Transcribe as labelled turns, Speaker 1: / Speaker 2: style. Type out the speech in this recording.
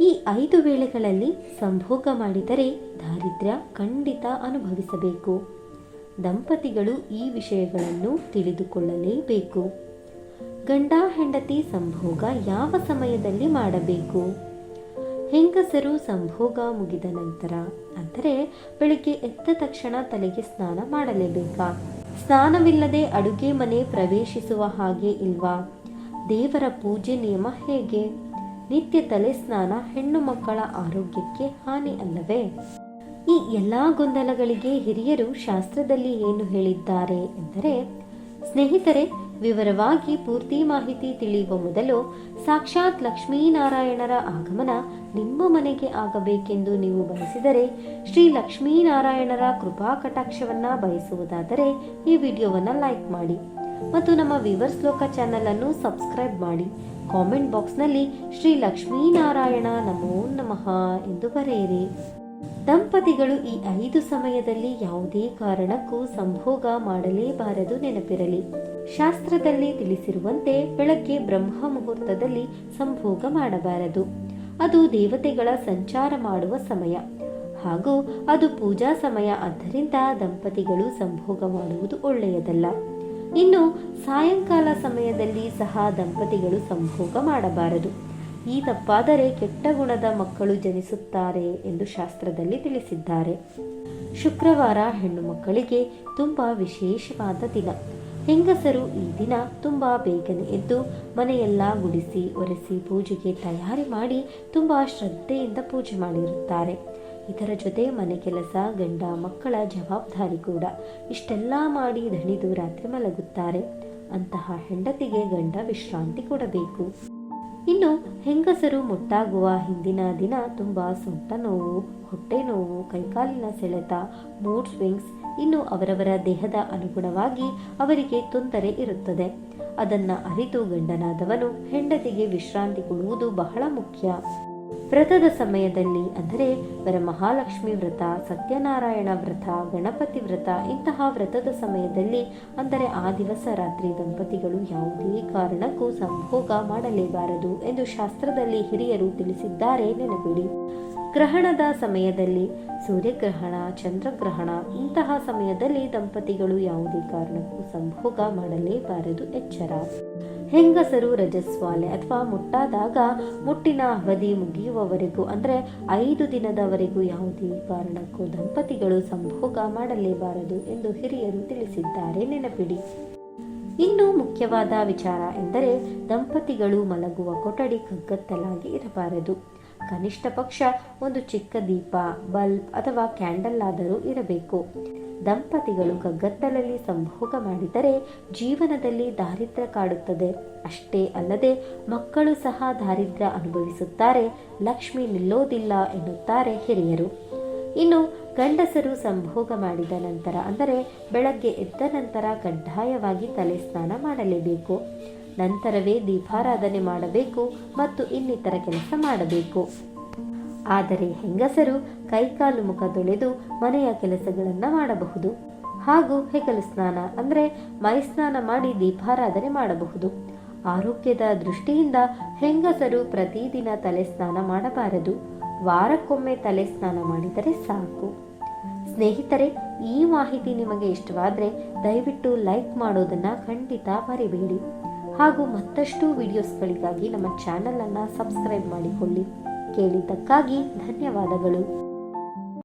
Speaker 1: ಈ ಐದು ವೇಳೆಗಳಲ್ಲಿ ಸಂಭೋಗ ಮಾಡಿದರೆ ದಾರಿದ್ರ್ಯ ಖಂಡಿತ ಅನುಭವಿಸಬೇಕು. ದಂಪತಿಗಳು ಈ ವಿಷಯಗಳನ್ನು ತಿಳಿದುಕೊಳ್ಳಲೇಬೇಕು. ಗಂಡ ಹೆಂಡತಿ ಸಂಭೋಗ ಯಾವ ಸಮಯದಲ್ಲಿ ಮಾಡಬೇಕು? ಹೆಂಗಸರು ಸಂಭೋಗ ಮುಗಿದ ನಂತರ, ಅಂದರೆ ಬೆಳಿಗ್ಗೆ ಎದ್ದ ತಕ್ಷಣ ತಲೆಗೆ ಸ್ನಾನ ಮಾಡಲೇಬೇಕಾ? ಸ್ನಾನವಿಲ್ಲದೆ ಅಡುಗೆ ಮನೆ ಪ್ರವೇಶಿಸುವ ಹಾಗೆ ಇಲ್ವಾ? ದೇವರ ಪೂಜೆ ನಿಯಮ ಹೇಗೆ? ನಿತ್ಯ ತಲೆ ಸ್ನಾನ ಹೆಣ್ಣು ಮಕ್ಕಳ ಆರೋಗ್ಯಕ್ಕೆ ಹಾನಿ ಅಲ್ಲವೇ? ಈ ಎಲ್ಲ ಗೊಂದಲಗಳಿಗೆ ಹಿರಿಯರು ಶಾಸ್ತ್ರದಲ್ಲಿ ಏನು ಹೇಳಿದ್ದಾರೆ ಎಂದರೆ, ಸ್ನೇಹಿತರೆ, ವಿವರವಾಗಿ ಪೂರ್ತಿ ಮಾಹಿತಿ ತಿಳಿಯುವ ಮೊದಲು ಸಾಕ್ಷಾತ್ ಲಕ್ಷ್ಮೀನಾರಾಯಣರ ಆಗಮನ ನಿಮ್ಮ ಮನೆಗೆ ಆಗಬೇಕೆಂದು ನೀವು ಬಯಸಿದರೆ, ಶ್ರೀ ಲಕ್ಷ್ಮೀನಾರಾಯಣರ ಕೃಪಾ ಕಟಾಕ್ಷವನ್ನ ಬಯಸುವುದಾದರೆ ಈ ವಿಡಿಯೋವನ್ನು ಲೈಕ್ ಮಾಡಿ ಮತ್ತು ನಮ್ಮ ವಿವರ್ ಲೋಕ ಚಾನಲ್ ಅನ್ನು ಸಬ್ಸ್ಕ್ರೈಬ್ ಮಾಡಿ. ಕಾಮೆಂಟ್ ಬಾಕ್ಸ್ನಲ್ಲಿ ಶ್ರೀ ಲಕ್ಷ್ಮೀನಾರಾಯಣ ನಮೋ ನಮಃ ಎಂದು ಬರೆಯಿರಿ. ದಂಪತಿಗಳು ಈ ಐದು ಸಮಯದಲ್ಲಿ ಯಾವುದೇ ಕಾರಣಕ್ಕೂ ಸಂಭೋಗ ಮಾಡಲೇಬಾರದು ನೆನಪಿರಲಿ. ಶಾಸ್ತ್ರದಲ್ಲಿ ತಿಳಿಸಿರುವಂತೆ ಬೆಳಗ್ಗೆ ಬ್ರಹ್ಮ ಮುಹೂರ್ತದಲ್ಲಿ ಸಂಭೋಗ ಮಾಡಬಾರದು. ಅದು ದೇವತೆಗಳ ಸಂಚಾರ ಮಾಡುವ ಸಮಯ. ಹಾಗೂ ಅದು ಪೂಜಾ ಸಮಯ, ಆದ್ದರಿಂದ ದಂಪತಿಗಳು ಸಂಭೋಗ ಮಾಡುವುದು ಒಳ್ಳೆಯದಲ್ಲ. ಇನ್ನು ಸಾಯಂಕಾಲ ಸಮಯದಲ್ಲಿ ಸಹ ದಂಪತಿಗಳು ಸಂಭೋಗ ಮಾಡಬಾರದು. ಈ ತಪ್ಪಾದರೆ ಕೆಟ್ಟ ಗುಣದ ಮಕ್ಕಳು ಜನಿಸುತ್ತಾರೆ ಎಂದು ಶಾಸ್ತ್ರದಲ್ಲಿ ತಿಳಿಸಿದ್ದಾರೆ. ಶುಕ್ರವಾರ ಹೆಣ್ಣು ಮಕ್ಕಳಿಗೆ ತುಂಬ ವಿಶೇಷವಾದ ದಿನ. ಹೆಂಗಸರು ಈ ದಿನ ತುಂಬ ಬೇಗನೆ ಎದ್ದು ಮನೆಯೆಲ್ಲ ಗುಡಿಸಿ ಒರೆಸಿ ಪೂಜೆಗೆ ತಯಾರಿ ಮಾಡಿ ತುಂಬ ಶ್ರದ್ಧೆಯಿಂದ ಪೂಜೆ ಮಾಡಿರುತ್ತಾರೆ. ಇದರ ಜೊತೆ ಮನೆ ಕೆಲಸ, ಗಂಡ ಮಕ್ಕಳ ಜವಾಬ್ದಾರಿ ಕೂಡ. ಇಷ್ಟೆಲ್ಲ ಮಾಡಿ ದಣಿದು ರಾತ್ರಿ ಮಲಗುತ್ತಾರೆ. ಅಂತಹ ಹೆಂಡತಿಗೆ ಗಂಡ ವಿಶ್ರಾಂತಿ ಕೊಡಬೇಕು. ಇನ್ನು ಹೆಂಗಸರು ಮುಟ್ಟಾಗುವ ಹಿಂದಿನ ದಿನ ತುಂಬ ಸೊಂಟ ನೋವು, ಹೊಟ್ಟೆ ನೋವು, ಕೈಕಾಲಿನ ಸೆಳೆತ ಮೂಡ್ ಸ್ವಿಂಗ್ಸ್ ಇನ್ನು ಅವರವರ ದೇಹದ ಅನುಗುಣವಾಗಿ ಅವರಿಗೆ ತೊಂದರೆ ಇರುತ್ತದೆ. ಅದನ್ನು ಅರಿತು ಗಂಡನಾದವನು ಹೆಂಡತಿಗೆ ವಿಶ್ರಾಂತಿ ಕೊಡುವುದು ಬಹಳ ಮುಖ್ಯ. ವ್ರತದ ಸಮಯದಲ್ಲಿ ಅಂದರೆ ವರಮಹಾಲಕ್ಷ್ಮಿ ವ್ರತ, ಸತ್ಯನಾರಾಯಣ ವ್ರತ, ಗಣಪತಿ ವ್ರತ ಇಂತಹ ವ್ರತದ ಸಮಯದಲ್ಲಿ ಅಂದರೆ ಆ ದಿವಸ ರಾತ್ರಿ ದಂಪತಿಗಳು ಯಾವುದೇ ಕಾರಣಕ್ಕೂ ಸಂಭೋಗ ಮಾಡಲೇಬಾರದು ಎಂದು ಶಾಸ್ತ್ರದಲ್ಲಿ ಹಿರಿಯರು ತಿಳಿಸಿದ್ದಾರೆ ನೆನಪಿಡಿ. ಗ್ರಹಣದ ಸಮಯದಲ್ಲಿ ಸೂರ್ಯಗ್ರಹಣ, ಚಂದ್ರಗ್ರಹಣ ಇಂತಹ ಸಮಯದಲ್ಲಿ ದಂಪತಿಗಳು ಯಾವುದೇ ಕಾರಣಕ್ಕೂ ಸಂಭೋಗ ಮಾಡಲೇಬಾರದು ಎಚ್ಚರ. ಹೆಂಗಸರು ರಜಸ್ವಾಲೆ ಅಥವಾ ಮುಟ್ಟಾದಾಗ ಮುಟ್ಟಿನ ಅವಧಿ ಮುಗಿಯುವವರೆಗೂ ಅಂದರೆ ಐದು ದಿನದವರೆಗೂ ಯಾವುದೇ ಕಾರಣಕ್ಕೂ ದಂಪತಿಗಳು ಸಂಭೋಗ ಮಾಡಲೇಬಾರದು ಎಂದು ಹಿರಿಯರು ತಿಳಿಸಿದ್ದಾರೆ ನೆನಪಿಡಿ. ಇನ್ನು ಮುಖ್ಯವಾದ ವಿಚಾರ ಎಂದರೆ ದಂಪತಿಗಳು ಮಲಗುವ ಕೊಠಡಿ ಕಗ್ಗತ್ತಲಾಗಿ ಇರಬಾರದು. ಕನಿಷ್ಠ ಪಕ್ಷ ಒಂದು ಚಿಕ್ಕ ದೀಪ, ಬಲ್ಬ್ ಅಥವಾ ಕ್ಯಾಂಡಲ್ ಆದರೂ ಇರಬೇಕು. ದಂಪತಿಗಳು ಕಗ್ಗತ್ತಲಲ್ಲಿ ಸಂಭೋಗ ಮಾಡಿದರೆ ಜೀವನದಲ್ಲಿ ದಾರಿದ್ರ್ಯ ಕಾಡುತ್ತದೆ. ಅಷ್ಟೇ ಅಲ್ಲದೆ ಮಕ್ಕಳು ಸಹ ದಾರಿದ್ರ್ಯ ಅನುಭವಿಸುತ್ತಾರೆ. ಲಕ್ಷ್ಮಿ ನಿಲ್ಲೋದಿಲ್ಲ ಎನ್ನುತ್ತಾರೆ ಹಿರಿಯರು. ಇನ್ನು ಗಂಡಸರು ಸಂಭೋಗ ಮಾಡಿದ ನಂತರ ಅಂದರೆ ಬೆಳಗ್ಗೆ ಎದ್ದ ನಂತರ ಕಡ್ಡಾಯವಾಗಿ ತಲೆ ಸ್ನಾನ ಮಾಡಲೇಬೇಕು. ನಂತರವೇ ದೀಪಾರಾಧನೆ ಮಾಡಬೇಕು ಮತ್ತು ಇನ್ನಿತರ ಕೆಲಸ ಮಾಡಬೇಕು. ಆದರೆ ಹೆಂಗಸರು ಕೈಕಾಲು ಮುಖ ತೊಳೆದು ಮನೆಯ ಕೆಲಸಗಳನ್ನು ಮಾಡಬಹುದು. ಹಾಗೂ ಹೆಗಲು ಸ್ನಾನ ಅಂದರೆ ಮೈ ಸ್ನಾನ ಮಾಡಿ ದೀಪಾರಾಧನೆ ಮಾಡಬಹುದು. ಆರೋಗ್ಯದ ದೃಷ್ಟಿಯಿಂದ ಹೆಂಗಸರು ಪ್ರತಿದಿನ ತಲೆ ಸ್ನಾನ ಮಾಡಬಾರದು. ವಾರಕ್ಕೊಮ್ಮೆ ತಲೆ ಸ್ನಾನ ಮಾಡಿದರೆ ಸಾಕು. ಸ್ನೇಹಿತರೆ, ಈ ಮಾಹಿತಿ ನಿಮಗೆ ಇಷ್ಟವಾದರೆ ದಯವಿಟ್ಟು ಲೈಕ್ ಮಾಡೋದನ್ನು ಖಂಡಿತ ಮರಿಬೇಡಿ. ಹಾಗೂ ಮತ್ತಷ್ಟು ವಿಡಿಯೋಸ್ಗಳಿಗಾಗಿ ನಮ್ಮ ಚಾನಲನ್ನು ಸಬ್ಸ್ಕ್ರೈಬ್ ಮಾಡಿಕೊಳ್ಳಿ. ಕೇಳಿದ್ದಕ್ಕಾಗಿ ಧನ್ಯವಾದಗಳು.